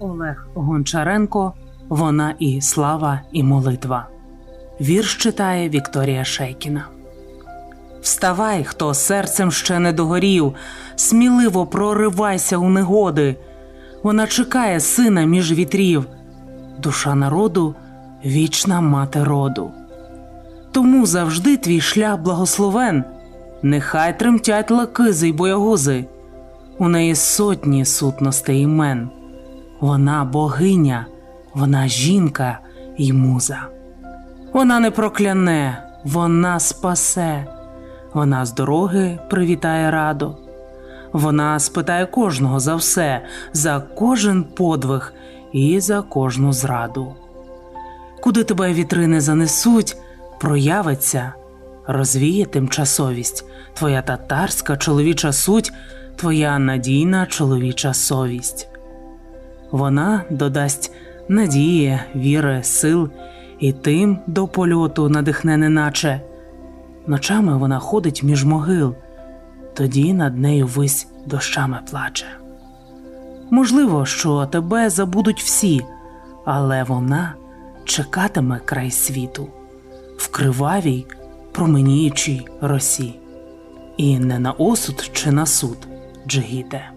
Олег Гончаренко. Вона і слава, і молитва. Вірш читає Вікторія Шейкіна. Вставай, хто серцем ще не догорів, сміливо проривайся у негоди. Вона чекає сина між вітрів, душа народу вічна мати роду. Тому завжди твій шлях благословен, нехай тремтять лакизи й боягузи. У неї сотні сутностей імен. Вона богиня, вона жінка й муза. Вона не прокляне, вона спасе, вона з дороги привітає радо. Вона спитає кожного за все, за кожен подвиг і за кожну зраду. Куди тебе вітри не занесуть, проявиться, розвіє тимчасовість, твоя татарська чоловіча суть, твоя надійна чоловіча совість. Вона додасть надії, віри, сил і тим до польоту надихне неначе. Ночами вона ходить між могил, тоді над нею вись дощами плаче. Можливо, що тебе забудуть всі, але вона чекатиме край світу в кривавій, променіючій росі, і не на осуд чи на суд Джигіте.